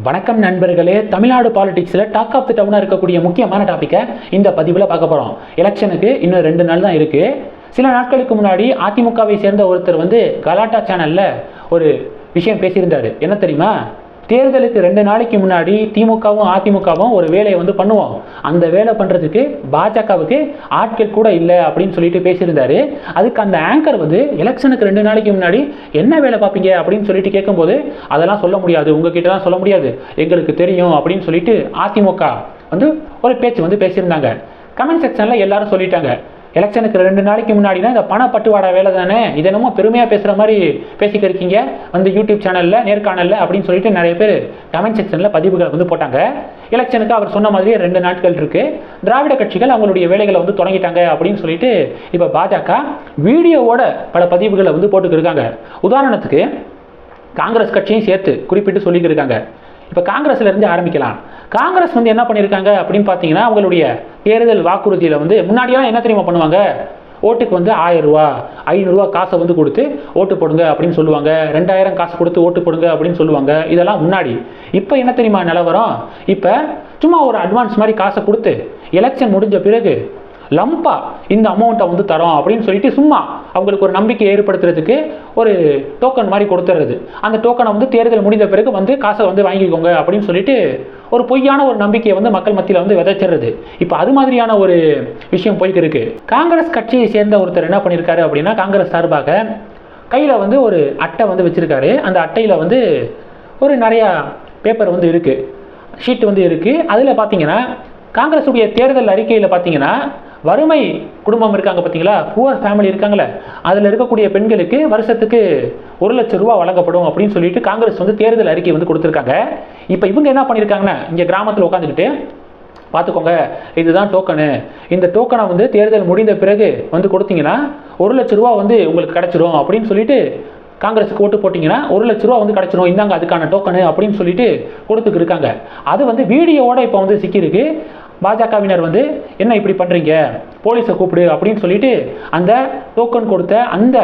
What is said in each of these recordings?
வணக்கம் நண்பர்களே. தமிழ்நாடு பாலிடிக்ஸில் டாக் ஆஃப் த டவுனாக இருக்கக்கூடிய முக்கியமான டாப்பிக்கை இந்த பதிவில் பார்க்க போகிறோம் எலெக்ஷனுக்கு இன்னும் ரெண்டு நாள் தான் இருக்குது சில நாட்களுக்கு முன்னாடி அதிமுகவை சேர்ந்த ஒருத்தர் வந்து கலாட்டா சேனலில் ஒரு விஷயம் பேசியிருந்தார். என்ன தெரியுமா? தேர்தலுக்கு ரெண்டு நாளைக்கு முன்னாடி திமுகவும் அதிமுகவும் ஒரு வேலையை வந்து பண்ணுவோம் அந்த வேலை பண்ணுறதுக்கு பாஜகவுக்கு ஆட்கள் கூட இல்லை அப்படின்னு சொல்லிட்டு பேசியிருந்தாரு. அதுக்கு அந்த ஆங்கர் வந்து எலெக்ஷனுக்கு ரெண்டு நாளைக்கு முன்னாடி என்ன வேலை பார்ப்பீங்க அப்படின்னு சொல்லிட்டு கேட்கும்போது அதெல்லாம் சொல்ல முடியாது உங்ககிட்ட தான் சொல்ல முடியாது. எங்களுக்கு தெரியும் அப்படின்னு சொல்லிட்டு அதிமுக வந்து ஒரு பேச்சு வந்து பேசியிருந்தாங்க. கமெண்ட் செக்ஷனில் எல்லாரும் சொல்லிட்டாங்க. எலெக்ஷனுக்கு ரெண்டு நாளைக்கு முன்னாடி தான் இந்த பணப்பட்டுவாடா வேலை தானே இது என்னமோ பெருமையாக பேசுகிற மாதிரி பேசிக்க இருக்கீங்க. வந்து யூடியூப் சேனலில் நேர்காணலில் அப்படின்னு சொல்லிட்டு நிறைய பேர் கமெண்ட் செக்ஷனில் பதிவுகளை வந்து போட்டாங்க. எலெக்ஷனுக்கு அவர் சொன்ன மாதிரியே ரெண்டு நாட்கள் இருக்குது திராவிட கட்சிகள் அவங்களுடைய வேலைகளை வந்து தொடங்கிட்டாங்க அப்படின்னு சொல்லிட்டு இப்போ பாஜக வீடியோவோட பல பதிவுகளை வந்து போட்டுக்கிருக்காங்க உதாரணத்துக்கு காங்கிரஸ் கட்சியும் சேர்த்து குறிப்பிட்டு சொல்லிக்கிருக்காங்க இப்போ காங்கிரஸ்ல இருந்து ஆரம்பிக்கலாம். காங்கிரஸ் வந்து என்ன பண்ணியிருக்காங்க அப்படின்னு பார்த்தீங்கன்னா அவங்களுடைய தேர்தல் வாக்குறுதியில் வந்து முன்னாடியெல்லாம் என்ன தெரியுமா பண்ணுவாங்க? ஓட்டுக்கு வந்து ஆயிரம் ரூபா ஐநூறுரூவா காசை வந்து கொடுத்து ஓட்டு போடுங்க அப்படின்னு சொல்லுவாங்க. ரெண்டாயிரம் காசு கொடுத்து ஓட்டு போடுங்க அப்படின்னு சொல்லுவாங்க. இதெல்லாம் முன்னாடி. இப்போ என்ன தெரியுமா நிலவரம்? இப்போ சும்மா ஒரு அட்வான்ஸ் மாதிரி காசை கொடுத்து எலெக்ஷன் முடிஞ்ச பிறகு லம்பா இந்த அமௌண்ட்டை வந்து தரோம் அப்படின்னு சொல்லிட்டு சும்மா அவங்களுக்கு ஒரு நம்பிக்கை ஏற்படுத்துறதுக்கு ஒரு டோக்கன் மாதிரி கொடுத்துறது. அந்த டோக்கனை வந்து தேர்தல் முடிந்த பிறகு வந்து காசை வந்து வாங்கிக்கோங்க அப்படின்னு சொல்லிட்டு ஒரு பொய்யான ஒரு நம்பிக்கையை வந்து மக்கள் மத்தியில் வந்து விதைச்சிடுறது. இப்போ அது மாதிரியான ஒரு விஷயம் போய்கிட்டு இருக்கு. காங்கிரஸ் கட்சியை சேர்ந்த ஒருத்தர் என்ன பண்ணியிருக்காரு அப்படின்னா காங்கிரஸ் சார்பாக கையில் வந்து ஒரு அட்டை வந்து வச்சுருக்காரு. அந்த அட்டையில் வந்து ஒரு நிறையா பேப்பர் வந்து இருக்குது ஷீட் வந்து இருக்குது அதில் பார்த்தீங்கன்னா காங்கிரஸுடைய தேர்தல் அறிக்கையில் பார்த்தீங்கன்னா வறுமை குடும்பம் இருக்காங்க பார்த்தீங்களா? புவர் ஃபேமிலி இருக்காங்களே அதில் இருக்கக்கூடிய பெண்களுக்கு வருஷத்துக்கு ஒரு லட்சம் ரூபா வழங்கப்படும் அப்படின்னு சொல்லிட்டு காங்கிரஸ் வந்து தேர்தல் அறிக்கை வந்து கொடுத்துருக்காங்க. இப்போ இவங்க என்ன பண்ணியிருக்காங்கன்னா இங்கே கிராமத்தில் உட்காந்துக்கிட்டு பார்த்துக்கோங்க இதுதான் டோக்கனு இந்த டோக்கனை வந்து தேர்தல் முடிந்த பிறகு வந்து கொடுத்தீங்கன்னா ஒரு லட்ச ரூபா வந்து உங்களுக்கு கிடைச்சிரும் அப்படின்னு சொல்லிட்டு காங்கிரஸுக்கு ஓட்டு போட்டிங்கன்னா ஒரு லட்ச ரூபா வந்து கிடச்சிரும். இந்தாங்க அதுக்கான டோக்கனு அப்படின்னு சொல்லிட்டு கொடுத்துக்கிருக்காங்க அது வந்து வீடியோவோட இப்போ வந்து சிக்கியிருக்கு. பாஜகவினர் வந்து என்ன இப்படி பண்ணுறீங்க போலீஸை கூப்பிடு அப்படின்னு சொல்லிட்டு அந்த டோக்கன் கொடுத்த அந்த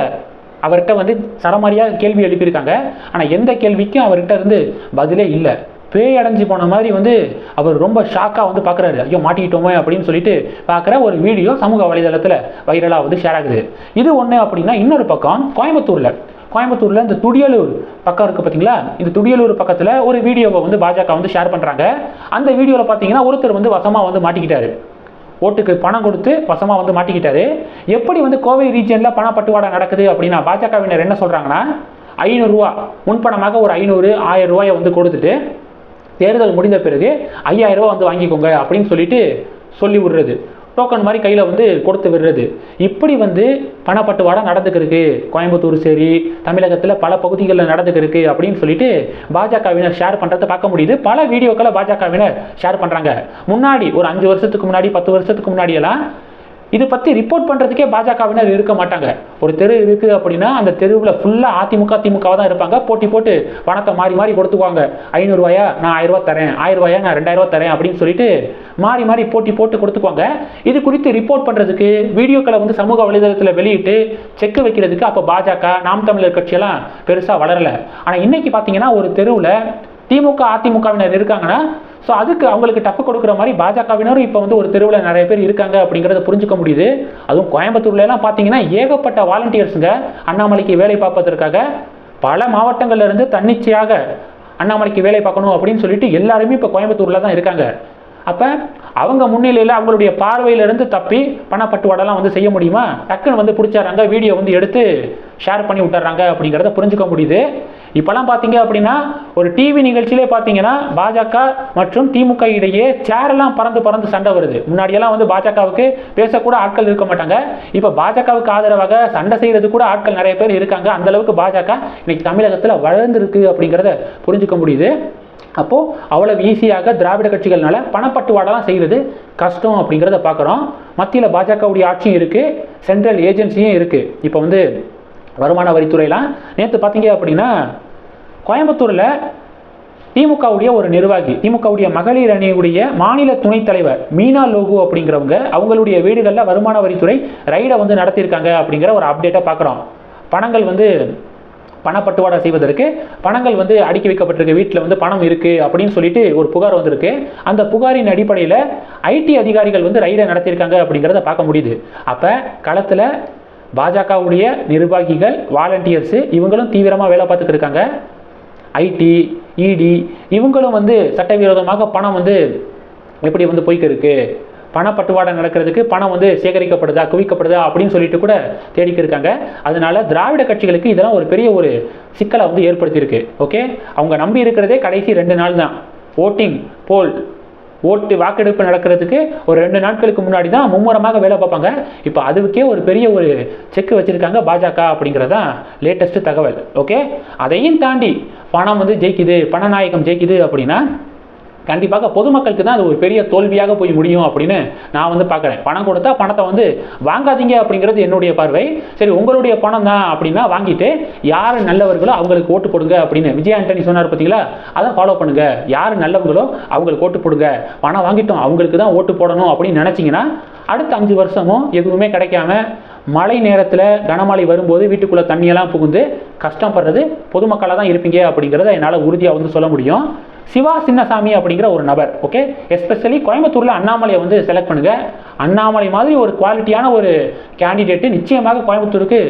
அவர்கிட்ட வந்து சரமாரியாக கேள்வி எழுப்பியிருக்காங்க. ஆனால் எந்த கேள்விக்கும் அவர்கிட்ட இருந்து பதிலே இல்லை. பேய் அடைஞ்சு போன மாதிரி வந்து அவர் ரொம்ப ஷாக்காக வந்து பார்க்குறாரு ஐயோ மாட்டிக்கிட்டோமே அப்படின்னு சொல்லிட்டு பார்க்குற ஒரு வீடியோ சமூக வலைதளத்தில் வைரலாக வந்து ஷேர் ஆகுது. இது ஒன்று அப்படின்னா இன்னொரு பக்கம் கோயம்புத்தூரில் கோயம்புத்தூரில் இந்த துடியலூர் பக்கம் இருக்குது பார்த்தீங்களா இந்த துடியலூர் பக்கத்தில் ஒரு வீடியோவை வந்து பாஜக வந்து ஷேர் பண்ணுறாங்க அந்த வீடியோவில் பார்த்தீங்கன்னா ஒருத்தர் வந்து வசமாக வந்து மாட்டிக்கிட்டாரு. ஓட்டுக்கு பணம் கொடுத்து வசமாக வந்து மாட்டிக்கிட்டாரு. எப்படி வந்து கோவை ரீஜனில் பண பட்டுவாடா நடக்குது அப்படின்னா பாஜகவினர் என்ன சொல்கிறாங்கன்னா ஐநூறுரூவா முன்பணமாக ஒரு ஐநூறு ஆயிரம் ரூபாயை வந்து கொடுத்துட்டு தேர்தல் முடிந்த பிறகு ஐயாயிரம் ரூபா வந்து வாங்கிக்கோங்க அப்படின்னு சொல்லிட்டு சொல்லி விடுறது. டோக்கன் மாதிரி கையில் வந்து கொடுத்து விடுறது. இப்படி வந்து பணப்பட்டுவாடா நடந்துக்கிருக்கு கோயம்புத்தூர் சரி தமிழகத்தில் பல பகுதிகளில் நடந்துக்கிருக்கு அப்படின்னு சொல்லிட்டு பாஜகவினர் ஷேர் பண்ணுறதை பார்க்க முடியுது. பல வீடியோக்களை பாஜகவினர் ஷேர் பண்ணுறாங்க முன்னாடி ஒரு அஞ்சு வருஷத்துக்கு முன்னாடி பத்து வருஷத்துக்கு முன்னாடியெல்லாம் இது பற்றி ரிப்போர்ட் பண்ணுறதுக்கே பாஜகவினர் இருக்க மாட்டாங்க. ஒரு தெரு இருக்குது அப்படின்னா அந்த தெருவில் ஃபுல்லாக அதிமுக திமுக தான் இருப்பாங்க. போட்டி போட்டு பணத்தை மாறி மாறி கொடுத்துக்குவாங்க. ஐநூறுரூவாயா நான் ஆயிரரூவா தரேன். ஆயிரரூவாயா? நான் ரெண்டாயிரரூவா தரேன் அப்படின்னு சொல்லிட்டு மாறி மாறி போட்டி போட்டு கொடுத்துக்குவாங்க. இது குறித்து ரிப்போர்ட் பண்ணுறதுக்கு வீடியோக்களை வந்து சமூக வலைதளத்தில் வெளியிட்டு செக் வைக்கிறதுக்கு அப்போ பாஜக நாம் தமிழர் கட்சியெல்லாம் பெருசாக வளரலை. ஆனால் இன்னைக்கு பார்த்தீங்கன்னா ஒரு தெருவில் திமுக அதிமுகவினர் இருக்காங்கன்னா ஸோ அதுக்கு அவங்களுக்கு டப்பு கொடுக்குற மாதிரி பாஜகவினரும் இப்போ வந்து ஒரு தெருவில் நிறைய பேர் இருக்காங்க அப்படிங்கிறத புரிஞ்சுக்க முடியுது. அதுவும் கோயம்புத்தூர்லலாம் பார்த்தீங்கன்னா ஏகப்பட்ட வாலண்டியர்ஸுங்க அண்ணாமலைக்கு வேலை பார்ப்பதற்காக பல மாவட்டங்கள்லேருந்து தன்னிச்சையாக அண்ணாமலைக்கு வேலை பார்க்கணும் அப்படின்னு சொல்லிட்டு எல்லாருமே இப்போ கோயம்புத்தூரில் தான் இருக்காங்க. அப்போ அவங்க முன்னிலையில் அவங்களுடைய பார்வையிலிருந்து தப்பி பணப்பட்டுவாடெல்லாம் வந்து செய்ய முடியுமா? டக்குன்னு வந்து பிடிச்சாராங்க வீடியோ வந்து எடுத்து ஷேர் பண்ணி விட்டுறாங்க அப்படிங்கிறத புரிஞ்சுக்க முடியுது. இப்போல்லாம் பார்த்தீங்க அப்படின்னா ஒரு டிவி நிகழ்ச்சியிலே பார்த்தீங்கன்னா பாஜக மற்றும் திமுக இடையே சேரெல்லாம் பறந்து பறந்து சண்டை வருது. முன்னாடியெல்லாம் வந்து பாஜகவுக்கு பேசக்கூட ஆட்கள் இருக்க மாட்டாங்க. இப்போ பாஜகவுக்கு ஆதரவாக சண்டை செய்கிறது கூட ஆட்கள் நிறைய பேர் இருக்காங்க. அந்த அளவுக்கு பாஜக இன்னைக்கு தமிழகத்தில் வளர்ந்துருக்கு அப்படிங்கிறத புரிஞ்சுக்க முடியுது. அப்போது அவ்வளவு ஈஸியாக திராவிட கட்சிகள்னால பணப்பட்டுவாடெல்லாம் செய்கிறது கஷ்டம் அப்படிங்கிறத பார்க்குறோம். மத்தியில் பாஜகவுடைய ஆட்சியும் இருக்குது சென்ட்ரல் ஏஜென்சியும் இருக்குது இப்போ வந்து வருமான வரித்துறையெல்லாம் நேற்று பார்த்தீங்க அப்படின்னா கோயம்புத்தூரில் திமுகவுடைய ஒரு நிர்வாகி திமுகவுடைய மகளிர் அணியுடைய மாநில துணைத் தலைவர் மீனா லோகு அப்படிங்கிறவங்க அவங்களுடைய வீடுகளில் வருமான வரித்துறை ரைடை வந்து நடத்தியிருக்காங்க அப்படிங்கிற ஒரு அப்டேட்டை பார்க்குறோம் பணங்கள் வந்து பணப்பட்டுவாடா செய்வதற்கு பணங்கள் வந்து அடுக்கி வைக்கப்பட்டிருக்கு வீட்டில் வந்து பணம் இருக்குது அப்படின்னு சொல்லிட்டு ஒரு புகார் வந்திருக்கு. அந்த புகாரின் அடிப்படையில் ஐடி அதிகாரிகள் வந்து ரைடை நடத்தியிருக்காங்க அப்படிங்கிறத பார்க்க முடியுது. அப்போ களத்தில் பாஜகவுடைய நிர்வாகிகள் வாலண்டியர்ஸு இவங்களும் தீவிரமாக வேலை பார்த்துட்டு இருக்காங்க. ஐடி இடி இவங்களும் வந்து சட்டவிரோதமாக பணம் வந்து எப்படி வந்து போய்க்கு பணப்பட்டுவாடை நடக்கிறதுக்கு பணம் வந்து சேகரிக்கப்படுதா குவிக்கப்படுதா அப்படின்னு சொல்லிட்டு கூட தேடிக்க இருக்காங்க. அதனால திராவிட கட்சிகளுக்கு இதெல்லாம் ஒரு பெரிய ஒரு சிக்கலை வந்து ஏற்படுத்தியிருக்கு. ஓகே அவங்க நம்பி இருக்கிறதே கடைசி ரெண்டு நாள் தான். ஓட்டிங் போல் ஓட்டு வாக்கெடுப்பு நடக்கிறதுக்கு ஒரு ரெண்டு நாட்களுக்கு முன்னாடி தான் மும்முரமாக வேலை பார்ப்பாங்க. இப்போ அதுக்கே ஒரு பெரிய ஒரு செக் வச்சுருக்காங்க பாஜக அப்படிங்கிறதான் லேட்டஸ்ட்டு தகவல். ஓகே அதையும் தாண்டி பணம் வந்து ஜெயிக்குது பணநாயகம் ஜெயிக்குது அப்படின்னா கண்டிப்பாக பொதுமக்களுக்கு தான் அது ஒரு பெரிய தோல்வியாக போய் முடியும் அப்படின்னு நான் வந்து பார்க்குறேன். பணம் கொடுத்தா பணத்தை வந்து வாங்காதீங்க அப்படிங்கிறது என்னுடைய பார்வை. சரி உங்களுடைய பணம் தான் அப்படின்னா வாங்கிட்டு யார் நல்லவர்களோ அவங்களுக்கு ஓட்டு போடுங்க அப்படின்னு. விஜய் ஆண்டனி சொன்னார் பார்த்தீங்களா? அதை ஃபாலோ பண்ணுங்க. யார் நல்லவங்களோ அவங்களுக்கு ஓட்டு போடுங்க. பணம் வாங்கிட்டோம் அவங்களுக்கு தான் ஓட்டு போடணும் அப்படின்னு நினச்சிங்கன்னா அடுத்த அஞ்சு வருஷமும் எதுவுமே கிடைக்காம மழை நேரத்தில் கனமழை வரும்போது வீட்டுக்குள்ளே தண்ணியெல்லாம் புகுந்து கஷ்டப்படுறது பொதுமக்களாக தான் இருப்பீங்க அப்படிங்கிறத என்னால் உறுதியாக வந்து சொல்ல முடியும். சிவா சின்னசாமி அப்படிங்கிற ஒரு நபர் ஓகே எஸ்பெஷலி கோயம்புத்தூரில் அண்ணாமலையை வந்து செலக்ட் பண்ணுங்க. அண்ணாமலை மாதிரி ஒரு குவாலிட்டியான ஒரு கேண்டிடேட்டு நிச்சயமாக கோயம்புத்தூருக்கு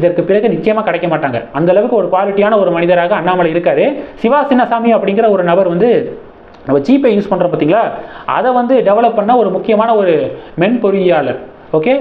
இதற்கு பிறகு நிச்சயமாக கிடைக்க மாட்டாங்க. அந்த அளவுக்கு ஒரு குவாலிட்டியான ஒரு மனிதராக அண்ணாமலை இருக்காரு. சிவா சின்னசாமி அப்படிங்கிற ஒரு நபர் வந்து நம்ம ஜிபே யூஸ் பண்ணுறோம் பார்த்தீங்களா அதை வந்து டெவலப் பண்ண ஒரு முக்கியமான ஒரு மென்பொறியாளர் ஓகே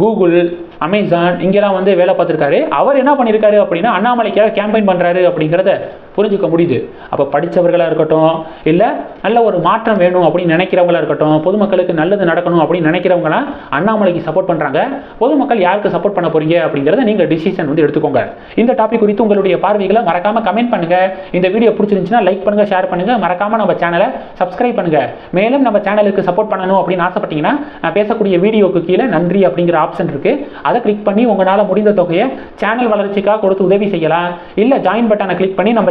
கூகுள் அமேசான் இங்கெல்லாம் வந்து வேலை பார்த்துருக்காரு. அவர் என்ன பண்ணியிருக்காரு அப்படின்னா அண்ணாமலைக்காக கேம்பெயின் பண்ணுறாரு அப்படிங்கிறத புரிஞ்சுக்க முடியுது. அப்போ படித்தவர்களாக இருக்கட்டும் இல்லை நல்ல ஒரு மாற்றம் வேணும் அப்படின்னு நினைக்கிறவங்களா இருக்கட்டும் பொதுமக்களுக்கு நல்லது நடக்கணும் அப்படின்னு நினைக்கிறவங்களாம் அண்ணாமலைக்கு சப்போர்ட் பண்ணுறாங்க பொதுமக்கள் யாருக்கு சப்போர்ட் பண்ண போகிறீங்க அப்படிங்கிறத நீங்கள் டிசிஷன் வந்து எடுத்துக்கோங்க. இந்த டாபிக் குறித்து உங்களுடைய பார்வைகளை மறக்காமல் கமெண்ட் பண்ணுங்கள் இந்த வீடியோ பிடிச்சிருந்துச்சுன்னா லைக் பண்ணுங்கள் ஷேர் பண்ணுங்கள் மறக்காமல் நம்ம சேனலை சப்ஸ்கிரைப் பண்ணுங்கள் மேலும் நம்ம சேனலுக்கு சப்போர்ட் பண்ணணும் அப்படின்னு ஆசைப்பட்டீங்கன்னா நான் பேசக்கூடிய வீடியோக்கு கீழே நன்றி அப்படிங்கிற ஆப்ஷன் இருக்குது அதை கிளிக் பண்ணி உங்களால் முடிந்த தொகையை சேனல் வளர்ச்சிக்காக கொடுத்து உதவி செய்யலாம். இல்லை ஜாயின் பட்டனை கிளிக் பண்ணி நம்ம